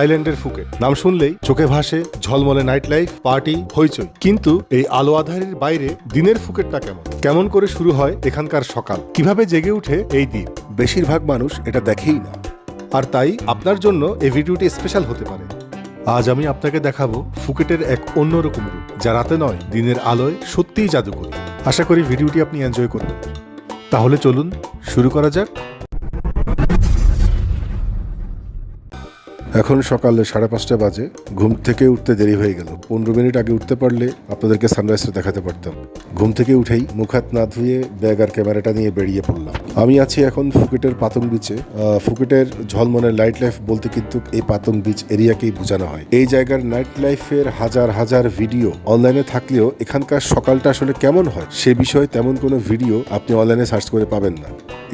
থাইল্যান্ডের ফুকে। নাম শুনলেই চোখে ভাসে ঝলমলে নাইট লাইফ পার্টি হইচই। কিন্তু এই আলো আধারের বাইরে দিনের ফুকেটটা কেমন? কেমন করে শুরু হয় এখানকার সকাল? কীভাবে জেগে উঠে এই দ্বীপ বেশিরভাগ মানুষ এটা দেখেই না। আর তাই আপনার জন্য এই ভিডিওটি স্পেশাল হতে পারে। আজ আমি আপনাকে দেখাবো ফুকেটের এক অন্যরকম রূপ, যা রাতে নয়, দিনের আলোয় সত্যিই জাদুকরি। আশা করি ভিডিওটি আপনি এনজয় করবেন তাহলে চলুন, শুরু করা যাক। এখন সকালে সাড়ে পাঁচটা বাজে। ঘুম থেকে উঠতে দেরি হয়ে গেল। পনেরো মিনিট আগে উঠতে পারলে আপনাদেরকে সানরাইজটা দেখাতে পারতাম। ঘুম থেকে উঠেই মুখ হাত না ধুয়ে ব্যাগ আর ক্যামেরাটা নিয়ে বেরিয়ে পড়লাম। আমি আছি এখন ফুকেটের পাতং বিচে ফুকেটের ঝলমনের লাইট লাইফ বলতে কিন্তু এই পাতং বিচ এরিয়াকেই বোঝানো হয়। এই জায়গার নাইট লাইফের হাজার হাজার ভিডিও অনলাইনে থাকলেও এখানকার সকালটা আসলে কেমন হয়, সে বিষয়ে তেমন কোনো ভিডিও আপনি অনলাইনে সার্চ করে পাবেন না।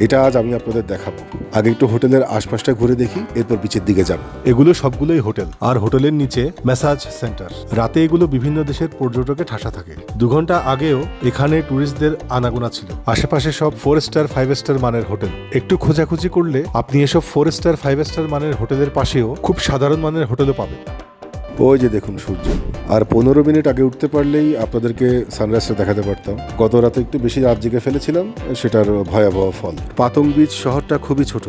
এটা আজ আমি আপনাদের দেখাবো। আগে একটু হোটেলের আশপাশটা ঘুরে দেখি, এরপর বিচের দিকে যাব। এগুলো সবগুলোই হোটেল, আর হোটেলের নিচে ম্যাসাজ সেন্টার রাতে এগুলো বিভিন্ন দেশের পর্যটকে ঠাসা থাকে। দু ঘণ্টা আগেও এখানে ট্যুরিস্টদের আনাগোনা ছিল। আশেপাশে সব ফোর স্টার ফাইভ স্টার মানের হোটেল। একটু খোঁজাখুঁজি করলে আপনি এসব ফোর স্টার ফাইভ স্টার মানের হোটেলের পাশেও খুব সাধারণ মানের হোটেলও পাবেন। ওই যে দেখুন সূর্য আর পনেরো মিনিট আগে উঠতে পারলেই আপনাদেরকে সানরাইজটা দেখাতে পারতাম। গত রাতে একটু বেশি রাত জেগে ফেলেছিলাম সেটার ভয়াবহ ফল। পাতং বিচ শহরটা খুবই ছোট।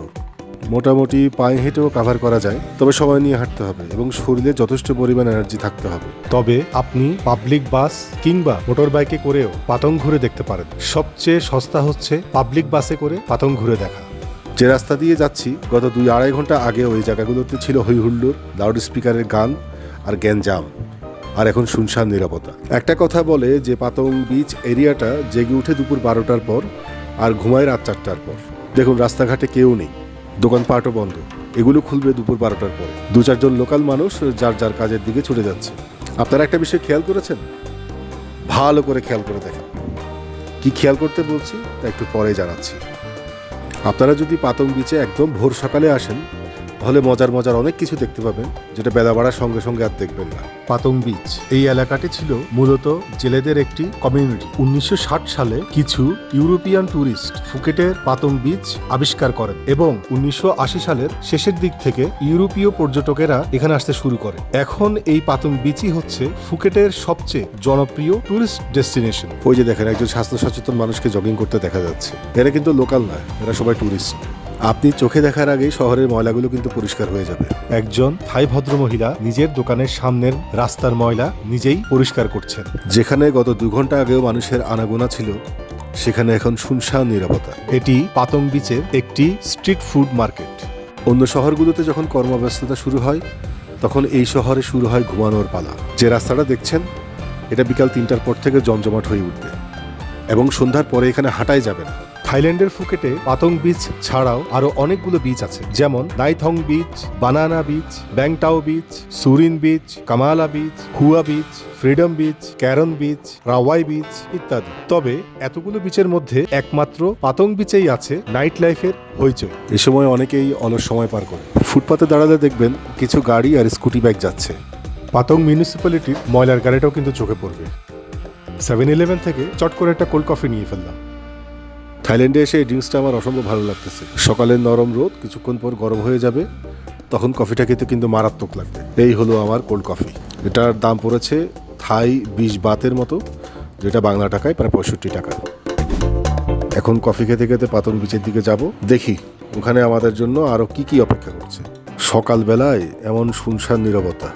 মোটামুটি পায়ে হেঁটেও কাভার করা যায় তবে সময় নিয়ে হাঁটতে হবে এবং শরীরে যথেষ্ট পরিমাণ এনার্জি থাকতে হবে। তবে আপনি পাবলিক বাস কিংবা মোটর বাইকে করেও পাতং ঘুরে দেখতে পারেন। সবচেয়ে সস্তা হচ্ছে পাবলিক বাসে করে পাতং ঘুরে দেখা। যে রাস্তা দিয়ে যাচ্ছি গত দুই আড়াই ঘণ্টা আগে ওই জায়গাগুলোতে ছিল হই হুল্লোড় লাউড স্পিকারের গান আর গ্যাঞ্জাম আর এখন শুনশান নিরাপত্তা। একটা কথা বলে যে পাতং বিচ এরিয়াটা জেগে উঠে দুপুর বারোটার পর আর ঘুমায় রাত চারটার পর। দেখুন রাস্তাঘাটে কেউ নেই। দোকানপাটও বন্ধ। এগুলো খুলবে দুপুর বারোটার পরে। দু চারজন লোকাল মানুষ যার যার কাজের দিকে ছুটে যাচ্ছে। আপনারা একটা বিষয় খেয়াল করেছেন? ভালো করে খেয়াল করে দেখেন। কি খেয়াল করতে বলছি তা একটু পরে জানাচ্ছি। আপনারা যদি পাতং বিচে একদম ভোর সকালে আসেন তাহলে মজার মজার অনেক কিছু দেখতে পাবেন যেটা বেলা বাড়ার সঙ্গে সঙ্গে আর দেখবেন না। পাতং বিচ এই এলাকাটি ছিল মূলত জেলেদের একটি কমিউনিটি উনিশশো ষাট সালে কিছু ইউরোপিয়ান ট্যুরিস্ট ফুকেটের পাতং বিচ আবিষ্কার করেন এবং উনিশশো আশি সালের শেষের দিক থেকে ইউরোপীয় পর্যটকেরা এখানে আসতে শুরু করে। এখন এই পাতং বিচই হচ্ছে ফুকেটের সবচেয়ে জনপ্রিয় ট্যুরিস্ট ডেস্টিনেশন ওই যে দেখেন একজন স্বাস্থ্য সচেতন মানুষকে জগিং করতে দেখা যাচ্ছে। এরা কিন্তু লোকাল নয় এরা সবাই ট্যুরিস্ট আপনি চোখে দেখার আগেই শহরের ময়লাগুলো কিন্তু পরিষ্কার হয়ে যাবে। একজন থাই ভদ্রমহিলা নিজের দোকানের সামনের রাস্তার ময়লা নিজেই পরিষ্কার করছেন। যেখানে গত দু ঘণ্টা আগেও মানুষের আনাগোনা ছিল সেখানে এখন শুনশান নিরাপত্তা। এটি পাতং বিচের একটি স্ট্রিট ফুড মার্কেট। অন্য শহরগুলোতে যখন কর্মব্যস্ততা শুরু হয় তখন এই শহরে শুরু হয় ঘুমানোর পালা। যে রাস্তাটা দেখছেন এটা বিকাল তিনটার পর থেকে জমজমাট হয়ে উঠবে। এবং সন্ধ্যার পরে এখানে হাঁটাই যাবে না। থাইল্যান্ডের ফুকেটে পাতং বিচ ছাড়াও আরও অনেকগুলো বিচ আছে। যেমন Nai Thon beach, banana beach, Bang Tao beach, Surin beach, Kamala beach, Hua beach, freedom beach, Karon beach, Rawai beach ইত্যাদি। তবে এতগুলো বিচের মধ্যে একমাত্র পাতং বিচেই আছে নাইট লাইফের হইচই। এ সময় অনেকেই অলস সময় পার করে। ফুটপাতে দাঁড়ালে দেখবেন কিছু গাড়ি আর স্কুটি বাইক যাচ্ছে। পাতং মিউনিসিপ্যালিটির ময়লার গাড়িটাও কিন্তু চোখে পড়বে। সেভেন ইলেভেন থেকে চট করে একটা কোল্ড কফি নিয়ে ফেললাম। থাইল্যান্ডে এসে এই ড্রিঙ্কসটা আমার অসম্ভব ভালো লাগতেছে। সকালের নরম রোদ, কিছুক্ষণ পর গরম হয়ে যাবে, তখন কফিটা খেতে কিন্তু মারাত্মক লাগবে। এই হলো আমার কোল্ড কফি। এটার দাম পড়েছে থাই বিশ বাতের মতো, যেটা বাংলা টাকায় প্রায় পঁয়ষট্টি টাকা। এখন কফি খেতে খেতে পাতন বিচের দিকে যাব। দেখি, ওখানে আমাদের জন্য আরও কি কি অপেক্ষা করছে। সকালবেলায় এমন শুনশান নীরবতা।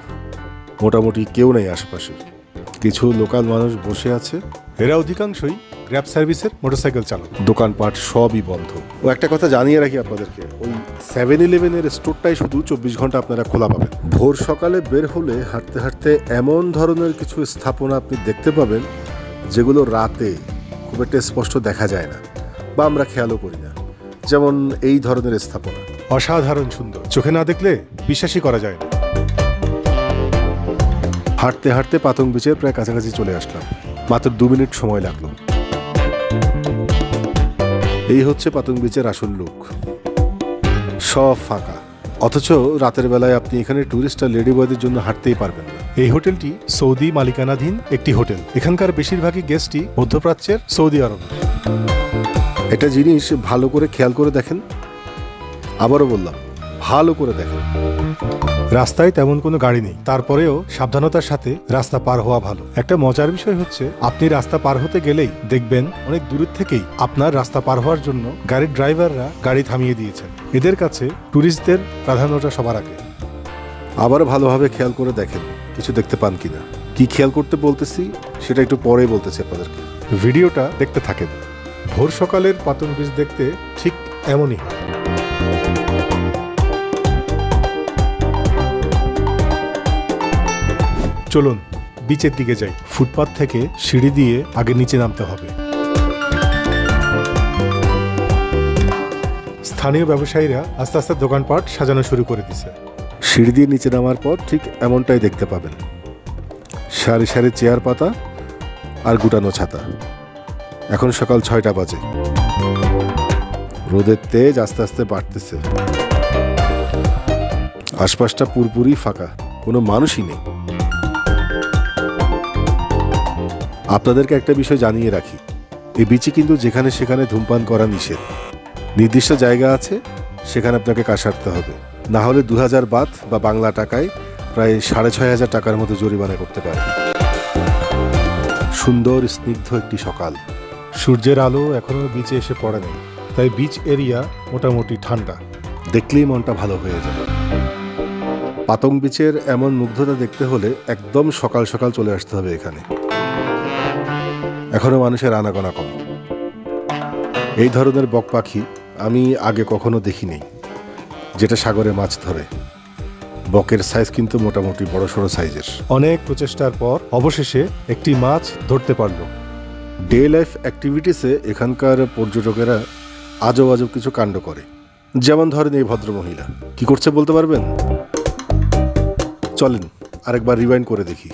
মোটামুটি কেউ নেই আশেপাশে। কিছু লোকাল মানুষ বসে আছে। এরা অধিকাংশই গ্র্যাব সার্ভিসের মোটরসাইকেল চালক। দোকানপাট সবই বন্ধ। ও একটা কথা জানিয়ে রাখি আপনাদেরকে ওই সেভেন ইলেভেনের স্টোরটাই শুধু চব্বিশ ঘণ্টা আপনারা খোলা পাবেন। ভোর সকালে বের হলে হাঁটতে হাঁটতে এমন ধরনের কিছু স্থাপনা আপনি দেখতে পাবেন যেগুলো রাতে খুব একটা স্পষ্ট দেখা যায় না বা আমরা খেয়ালও করি না। যেমন এই ধরনের স্থাপনা। অসাধারণ সুন্দর। চোখে না দেখলে বিশ্বাসই করা যায় না। হাঁটতে হাঁটতে পাতং বিচের প্রায় কাছাকাছি চলে আসলাম। মাত্র দু মিনিট সময় লাগল। এই হচ্ছে পাতং বিচের আসল লুক। সব ফাঁকা। অথচ রাতের বেলায় আপনি এখানে ট্যুরিস্ট আর লেডি বয়দের জন্য হাঁটতেই পারবেন না। এই হোটেলটি সৌদি মালিকানাধীন একটি হোটেল। এখানকার বেশিরভাগই গেস্টই মধ্যপ্রাচ্যের সৌদি আরব। একটা জিনিস ভালো করে খেয়াল করে দেখেন। আবারও বললাম ভালো করে দেখেন। রাস্তায় তেমন কোনো গাড়ি নেই। তারপরেও সাবধানতার সাথে রাস্তা পার হওয়া ভালো। একটা মজার বিষয় হচ্ছে, আপনি রাস্তা পার হতে গেলেই দেখবেন অনেক দূরের থেকেই আপনার রাস্তা পার হওয়ার জন্য গাড়ির ড্রাইভাররা গাড়ি থামিয়ে দিয়েছেন। এদের কাছে ট্যুরিস্টদের প্রাধান্যটা সবার আগে। আবার ভালোভাবে খেয়াল করে দেখেন, কিছু দেখতে পান কিনা। কি খেয়াল করতে বলতেছি, সেটা একটু পরে বলতেছি আপনাদেরকে। ভিডিওটা দেখতে থাকেন। ভোর সকালের পাতন বীজ দেখতে ঠিক এমনই হয়। চলুন, বিচের দিকে যাই। ফুটপাথ থেকে সিঁড়ি দিয়ে আগে নিচে নামতে হবে। স্থানীয় ব্যবসায়ীরা আস্তে আস্তে দোকানপাট সাজানো শুরু করে দিছে সিঁড়ি দিয়ে নিচে নামার পর ঠিক এমনটাই দেখতে পাবেন। সারি সারি চেয়ার পাতা আর গুটানো ছাতা। এখন সকাল ছয়টা বাজে। রোদের তেজ আস্তে আস্তে বাড়তেছে। আশপাশটা পুরপুরি ফাঁকা। কোনো মানুষই নেই। আপনাদেরকে একটা বিষয় জানিয়ে রাখি। এই বিচে কিন্তু যেখানে সেখানে ধূমপান করা নিষেধ। নির্দিষ্ট জায়গা আছে, সেখানে আপনাকে সারতে হবে। না হলে দু হাজার বাত বা বাংলা টাকায় প্রায় সাড়ে ছয় হাজার টাকার মতো জরিমানা করতে পারে সুন্দর, স্নিগ্ধ একটি সকাল। সূর্যের আলো এখনও বিচে এসে পড়ে নেই, তাই বিচ এরিয়া মোটামুটি ঠান্ডা। দেখলেই মনটা ভালো হয়ে যায়। পাতং বিচের এমন মুগ্ধতা দেখতে হলে একদম সকাল সকাল চলে আসতে হবে এখানে। এখনও মানুষের আনাগোনা কম। এই ধরনের বক পাখি আমি আগে কখনো দেখিনি যেটা সাগরে মাছ ধরে। বকের সাইজ কিন্তু মোটামুটি বড় সড়ো সাইজের অনেক প্রচেষ্টার পর অবশেষে একটি মাছ ধরতে পারল। ডে লাইফ অ্যাক্টিভিটিসে এখানকার পর্যটকেরা আজব আজব কিছু কাণ্ড করে। যেমন ধরেন এই ভদ্রমহিলা কি করছে বলতে পারবেন? চলেন আরেকবার রিওয়াইন্ড করে দেখি।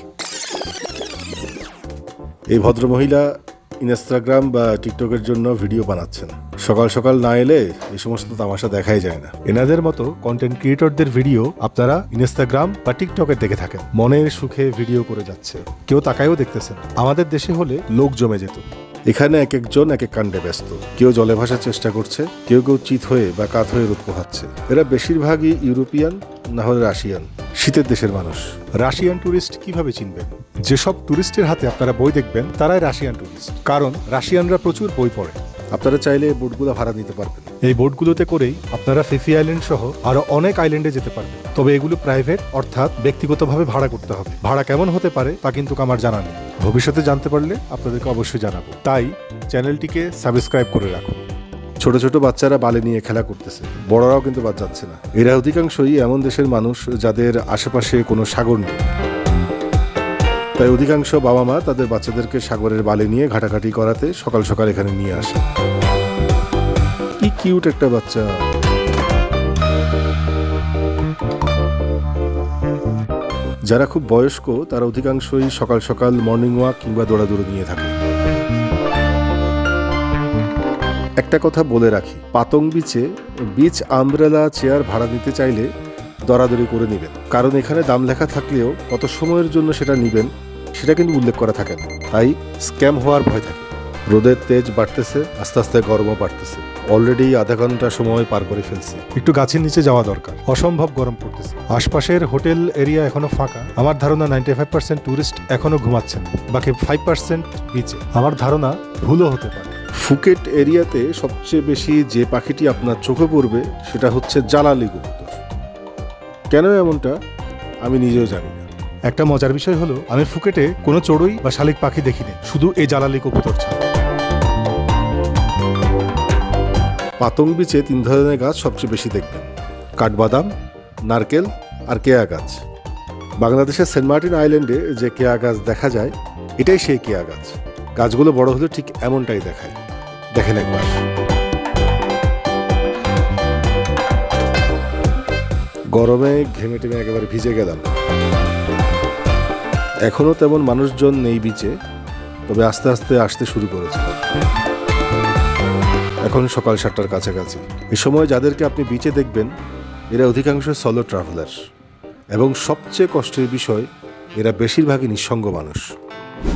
এই ভদ্রমহিলা ইনস্টাগ্রাম বা টিকটকের জন্য ভিডিও বানাচ্ছেন। সকাল সকাল না এলে এই সমস্ত তামাশা দেখাই যায় না। এনাদের মতো কন্টেন্ট ক্রিয়েটরদের ভিডিও আপনারা ইনস্টাগ্রাম বা টিকটকে দেখে থাকেন। মনের সুখে ভিডিও করে যাচ্ছে। কেউ তাকায়ও দেখতেছে না। আমাদের দেশে হলে লোক জমে যেত। এখানে এক একজন এক এক কাণ্ডে ব্যস্ত। কেউ জলে ভাসার চেষ্টা করছে, কেউ কেউ চিত হয়ে বা কাত হয়ে রোদ পোহাচ্ছে। এরা বেশিরভাগই ইউরোপিয়ান না হলে রাশিয়ান শীতের দেশের মানুষ। রাশিয়ান ট্যুরিস্ট কীভাবে চিনবেন? যেসব ট্যুরিস্টের হাতে আপনারা বই দেখবেন, তারাই রাশিয়ান ট্যুরিস্ট কারণ রাশিয়ানরা প্রচুর বই পড়ে। আপনারা চাইলে এই বোটগুলো ভাড়া নিতে পারবেন। এই বোটগুলোতে করেই আপনারা ফিফি আইল্যান্ড সহ আরও অনেক আইল্যান্ডে যেতে পারবেন। তবে এগুলো প্রাইভেট, অর্থাৎ ব্যক্তিগতভাবে ভাড়া করতে হবে। ভাড়া কেমন হতে পারে তা কিন্তু আমার জানা নেই। ভবিষ্যতে জানতে পারলে আপনাদেরকে অবশ্যই জানাব। তাই চ্যানেলটিকে সাবস্ক্রাইব করে রাখুন। ছোট ছোট বাচ্চারা বালে নিয়ে খেলা করতেছে। বড়রাও কিন্তু বাদ যাচ্ছে না। এরা অধিকাংশই এমন দেশের মানুষ যাদের আশেপাশে কোনো সাগর নেই। তাই অধিকাংশ বাবা মা তাদের বাচ্চাদেরকে সাগরের বালে নিয়ে ঘাটাঘাটি করাতে সকাল সকাল এখানে নিয়ে আসে। কি কিউট একটা বাচ্চা। যারা খুব বয়স্ক, তারা অধিকাংশই সকাল সকাল মর্নিং ওয়াক কিংবা দৌড়াদৌড়ি নিয়ে থাকে। একটা কথা বলে রাখি, পাতং বিচে বিচ আমব্রেলা চেয়ার ভাড়া নিতে চাইলে দরাদরি করে নেবেন। কারণ এখানে দাম লেখা থাকলেও কত সময়ের জন্য সেটা নেবেন সেটা কিন্তু উল্লেখ করা থাকে না। তাই স্ক্যাম হওয়ার ভয় থাকে। রোদের তেজ বাড়তেছে আস্তে আস্তে গরমও বাড়তেছে। অলরেডি আধা ঘণ্টা সময় পার করে ফেলছি। একটু গাছের নিচে যাওয়া দরকার। অসম্ভব গরম পড়তেছে। আশপাশের হোটেল এরিয়া এখনও ফাঁকা। আমার ধারণা নাইনটি ফাইভ পার্সেন্ট টুরিস্ট এখনও ঘুমাচ্ছেন বাকি ফাইভ পার্সেন্ট বিচে আমার ধারণা ভুলও হতে পারে। ফুকেট এরিয়াতে সবচেয়ে বেশি যে পাখিটি আপনার চোখে পড়বে সেটা হচ্ছে জালালি কবুতর। কেন এমনটা? আমি নিজেও জানি না। একটা মজার বিষয় হলো, আমি ফুকেটে কোনো চড়ুই বা শালিক পাখি দেখিনি, শুধু এই জ্বালালি কবুতর ছাড়া পাতং বিচে তিন ধরনের গাছ সবচেয়ে বেশি দেখবেন। কাঠবাদাম, নারকেল আর কেয়া গাছ। বাংলাদেশের সেন্ট মার্টিন আইল্যান্ডে যে কেয়া গাছ দেখা যায়, এটাই সেই কেয়া গাছ। গাছগুলো বড় হলে ঠিক এমনটাই দেখায়। দেখেন একবার। গরমে ঘেমে টেমে একেবারে ভিজে গেলাম। এখনও তেমন মানুষজন নেই বিচে তবে আস্তে আস্তে আসতে শুরু করেছে। এখন সকাল সাতটার কাছাকাছি। এ সময় যাদেরকে আপনি বিচে দেখবেন, এরা অধিকাংশ সলো ট্রাভেলার এবং সবচেয়ে কষ্টের বিষয়, এরা বেশিরভাগই নিঃসঙ্গ মানুষ।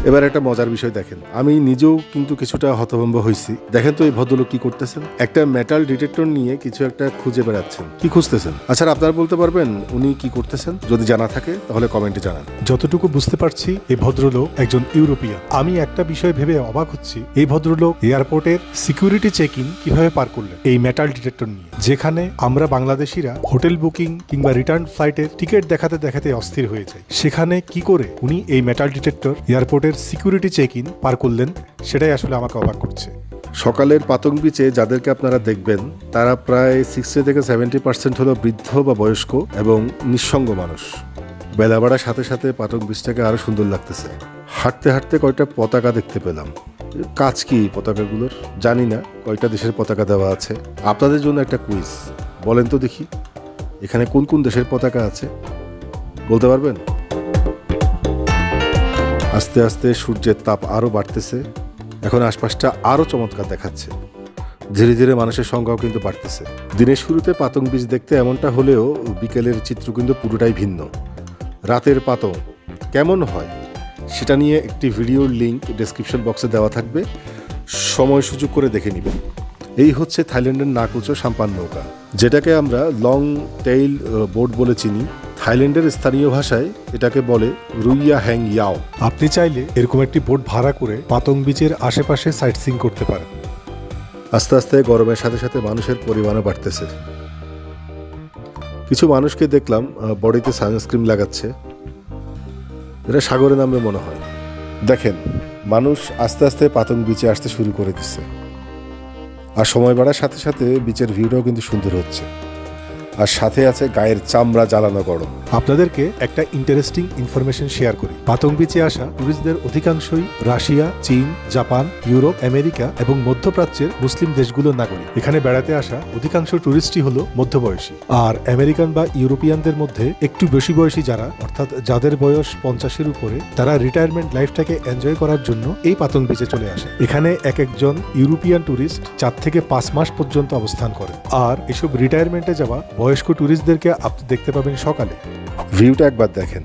এবার একটা মজার বিষয় দেখেন। আমি নিজেও কিন্তু কিছুটা হতভম্ব হয়েছি। দেখেন তো এই ভদ্রলোক কি করতেছেন? একটা মেটাল ডিটেক্টর নিয়ে কিছু একটা খুঁজে বেড়াচ্ছেন। কি খুঁজতেছেন? আচ্ছা আপনারা বলতে পারবেন উনি কি করতেছেন? যদি জানা থাকে, তাহলে কমেন্টে জানান। যতটুকু বুঝতে পারছি, এই ভদ্রলোক একজন ইউরোপিয়ান। আমি একটা বিষয় ভেবে অবাক হচ্ছি। এই ভদ্রলোক এয়ারপোর্টের সিকিউরিটি চেক কীভাবে পার করলেন? এই মেটাল ডিটেক্টর নিয়ে। যেখানে আমরা বাংলাদেশিরা হোটেল বুকিং কিংবা রিটার্ন ফ্লাইটের টিকিট দেখাতে দেখাতে অস্থির হয়ে যায় সেখানে কি করে উনি এই মেটাল ডিটেক্টর এয়ারপোর্টের সিকিউরিটি চেক ইন পার করলেন, সেটাই আসলে আমাকে অবাক করছে। সকালের পাতং বিচে যাদেরকে আপনারা দেখবেন, তারা প্রায় সিক্সটি থেকে সেভেন্টি পার্সেন্ট হলো বৃদ্ধ বা বয়স্ক এবং নিঃসঙ্গ মানুষ। বেলা বাড়ার সাথে সাথে পাতং বিচটাকে আরও সুন্দর লাগতেছে। হাঁটতে হাঁটতে কয়টা পতাকা দেখতে পেলাম। কাজ কি পতাকাগুলোর? জানি না, কয়টা দেশের পতাকা দেওয়া আছে। আপনাদের জন্য একটা কুইজ বলেন তো দেখি, এখানে কোন কোন দেশের পতাকা আছে? বলতে পারবেন? আস্তে আস্তে সূর্যের তাপ আরও বাড়তেছে। এখন আশপাশটা আরও চমৎকার দেখাচ্ছে। ধীরে ধীরে মানুষের সংখ্যাও কিন্তু বাড়তেছে। দিনের শুরুতে পাতং বীজ দেখতে এমনটা হলেও বিকেলের চিত্র কিন্তু পুরোটাই ভিন্ন। রাতের পাতং কেমন হয় সেটা নিয়ে একটি ভিডিওর লিঙ্ক ডেসক্রিপশন বক্সে দেওয়া থাকবে। সময় সুযোগ করে দেখে নেবেন। এই হচ্ছে থাইল্যান্ডের নাকুচো সাম্পান নৌকা, যেটাকে আমরা লং টেইল বোট বলে চিনি। থাইল্যান্ডের স্থানীয় ভাষায় এটাকে বলে রুইয়া হ্যাং ইয়াও। আপনি চাইলে এরকম একটি বোট ভাড়া করে পাতং বিচের আশেপাশে সাইট সিং করতে পারেন। আস্তে আস্তে গরমের সাথে সাথে মানুষের পরিমাণও বাড়তেছে। কিছু মানুষকে দেখলাম বডিতে সানস্ক্রিন লাগাচ্ছে। এটা সাগরে নামবে মনে হয়। দেখেন মানুষ আস্তে আস্তে পাতং বিচে আসতে শুরু করে দিচ্ছে। আর সময় বাড়ার সাথে সাথে বিচের ভিউটাও কিন্তু সুন্দর হচ্ছে। আর সাথে আছে গায়ের চামড়া জ্বালানো গরম। আপনাদেরকে একটা ইন্টারেস্টিং ইনফরমেশন শেয়ার করি। পাতং বিচে আসা টুরিস্টদের অধিকাংশই রাশিয়া, চীন, জাপান, ইউরোপ, আমেরিকা এবং মধ্যপ্রাচ্যের মুসলিম দেশগুলোর নাগরিক। এখানে বেড়াতে আসা অধিকাংশ টুরিস্টই হলো মধ্যবয়সী। আর আমেরিকান বা ইউরোপিয়ানদের মধ্যে একটু বেশি বয়সী যারা, অর্থাৎ যাদের বয়স পঞ্চাশের উপরে, তারা রিটায়ারমেন্ট লাইফটাকে এনজয় করার জন্য এই পাতং বিচে চলে আসে। এখানে এক একজন ইউরোপিয়ান টুরিস্ট চার থেকে পাঁচ মাস পর্যন্ত অবস্থান করে। আর এসব রিটায়ারমেন্টে যাওয়া বয়স্ক ট্যুরিস্টদেরকে আপনি দেখতে পাবেন সকালে। ভিউটা একবার দেখেন।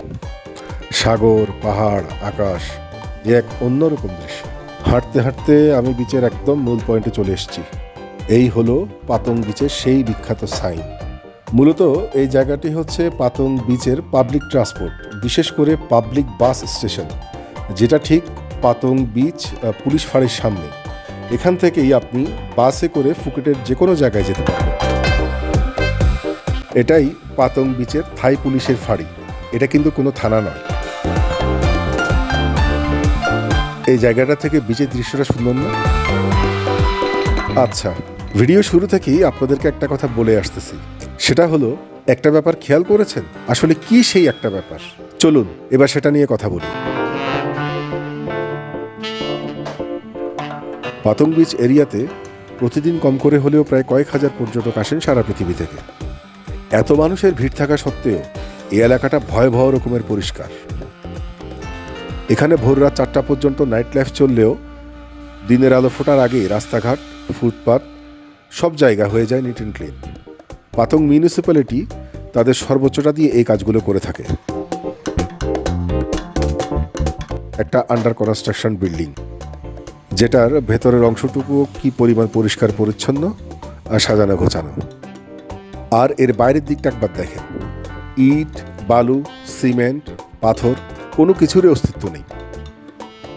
সাগর, পাহাড়, আকাশ, এ এক অন্যরকম দৃশ্য। হাঁটতে হাঁটতে আমি বিচের একদম মূল পয়েন্টে চলে এসেছি। এই হলো পাতং বিচের সেই বিখ্যাত সাইন মূলত এই জায়গাটি হচ্ছে পাতং বিচের পাবলিক ট্রান্সপোর্ট বিশেষ করে পাবলিক বাস স্টেশন যেটা ঠিক পাতং বিচ পুলিশ ফাঁড়ির সামনে। এখান থেকেই আপনি বাসে করে ফুকেটের যে কোনো জায়গায় যেতে পারবেন। এটাই পাতং বিচের থাই পুলিশের ফাঁড়ি। এটা কিন্তু কোনো থানা নয়। এই জায়গাটা থেকে বিচের দৃশ্যটা সুন্দর না? আচ্ছা ভিডিও শুরু থেকেই আপনাদেরকে একটা কথা বলে আসতেছি। সেটা হলো, একটা ব্যাপার খেয়াল করেছেন? আসলে কি সেই একটা ব্যাপার? চলুন, এবার সেটা নিয়ে কথা বলি। পাতং বিচ এরিয়াতে প্রতিদিন কম করে হলেও প্রায় কয়েক হাজার পর্যটক আসেন সারা পৃথিবী থেকে। এত মানুষের ভিড় থাকা সত্ত্বেও এই এলাকাটা ভয়াবহ রকমের পরিষ্কার। এখানে ভোর রাত চারটা পর্যন্ত নাইট লাইফ চললেও দিনের আলো ফোটার আগে রাস্তাঘাট, ফুটপাত, সব জায়গা হয়ে যায় neat and clean Patong municipality তাদের সর্বোচ্চটা দিয়ে এই কাজগুলো করে থাকে। একটা আন্ডার কনস্ট্রাকশন বিল্ডিং যেটার ভেতরের অংশটুকু কি পরিমাণ পরিষ্কার, পরিচ্ছন্ন আর সাজানো, গোছানো। আর এর বাইরের দিকটা একবার দেখেন। ইট, বালু, সিমেন্ট, পাথর, কোনো কিছুরই অস্তিত্ব নেই।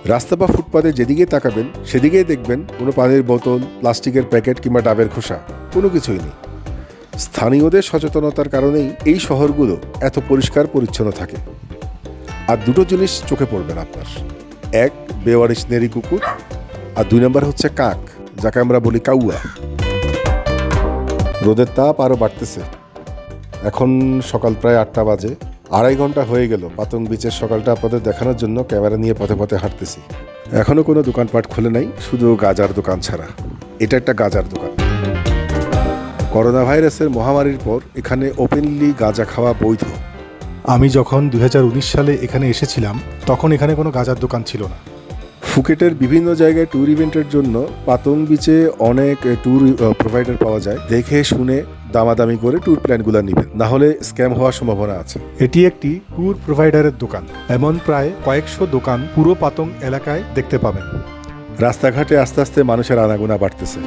রাস্তা বা ফুটপাতে যেদিকে তাকাবেন, সেদিকেই দেখবেন কোনো পানির বোতল, প্লাস্টিকের প্যাকেট কিংবা ডাবের খোসা, কোনো কিছুই নেই। স্থানীয়দের সচেতনতার কারণেই এই শহরগুলো এত পরিষ্কার পরিচ্ছন্ন থাকে। আর দুটো জিনিস চোখে পড়বেন আপনার। এক, বেওয়ারিশ নেরি কুকুর, আর দুই নম্বর হচ্ছে কাক, যাকে আমরা বলি কাউয়া। রোদের তাপ আরও বাড়তেছে। এখন সকাল প্রায় আটটা বাজে, আড়াই ঘণ্টা হয়ে গেল পাতং বিচের সকালটা আপনাদের দেখানোর জন্য ক্যামেরা নিয়ে পথে পথে হাঁটতেছি। এখনও কোনো দোকানপাট খোলে নাই, শুধু গাজার দোকান ছাড়া। এটা একটা গাজার দোকান। করোনা ভাইরাসের মহামারীর পর এখানে ওপেনলি গাঁজা খাওয়া বৈধ। আমি যখন দু হাজার উনিশ সালে এখানে এসেছিলাম, তখন এখানে কোনো গাজার দোকান ছিল না। ফুকেটের বিভিন্ন জায়গায় ট্যুর ইভেন্টের জন্য পাতং বিচে অনেক ট্যুর প্রোভাইডার পাওয়া যায়। দেখে, শুনে, দামাদামি করে ট্যুর প্ল্যানগুলো নেবেন। না হলে স্ক্যাম হওয়ার সম্ভাবনা আছে। এটি একটি ট্যুর প্রোভাইডারের দোকান। এমন প্রায় কয়েকশো দোকান পুরো পাতং এলাকায় দেখতে পাবেন। রাস্তাঘাটে আস্তে আস্তে মানুষের আনাগোনা বাড়তেছে।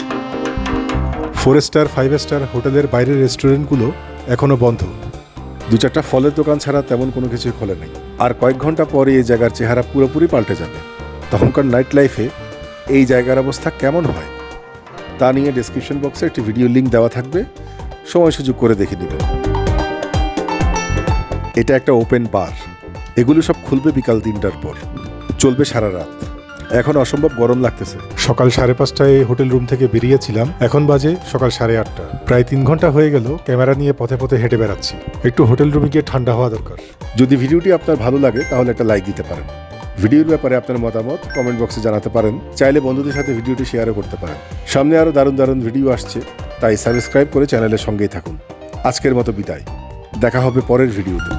ফোর স্টার ফাইভ স্টার হোটেলের বাইরের রেস্টুরেন্টগুলো এখনও বন্ধ। দু চারটা ফলের দোকান ছাড়া তেমন কোনো কিছুই খোলে নেই আর কয়েক ঘণ্টা পরে এই জায়গার চেহারা পুরোপুরি পাল্টে যাবে। তখনকার নাইট লাইফে এই জায়গার অবস্থা কেমন হয়? তা নিয়ে ডেসক্রিপশন বক্সে একটি ভিডিও লিঙ্ক দেওয়া থাকবে। সময় সুযোগ করে দেখে নেবেন। এটা একটা ওপেন বার এগুলো সব খুলবে বিকাল তিনটার পর। চলবে সারা রাত। এখন অসম্ভব গরম লাগতেছে। সকাল সাড়ে পাঁচটায় হোটেল রুম থেকে বেরিয়েছিলাম। এখন বাজে সকাল সাড়ে আটটা। প্রায় তিন ঘণ্টা হয়ে গেল ক্যামেরা নিয়ে পথে পথে হেঁটে বেড়াচ্ছি। একটু হোটেল রুমে গিয়ে ঠান্ডা হওয়া দরকার। যদি ভিডিওটি আপনার ভালো লাগে তাহলে একটা লাইক দিতে পারেন। ভিডিওর ব্যাপারে আপনার মতামত কমেন্ট বক্সে জানাতে পারেন। চাইলে বন্ধুদের সাথে ভিডিওটি শেয়ারও করতে পারেন। সামনে আরও দারুণ দারুণ ভিডিও আসছে, তাই সাবস্ক্রাইব করে চ্যানেলের সঙ্গেই থাকুন। আজকের মতো বিদায়। দেখা হবে পরের ভিডিওতে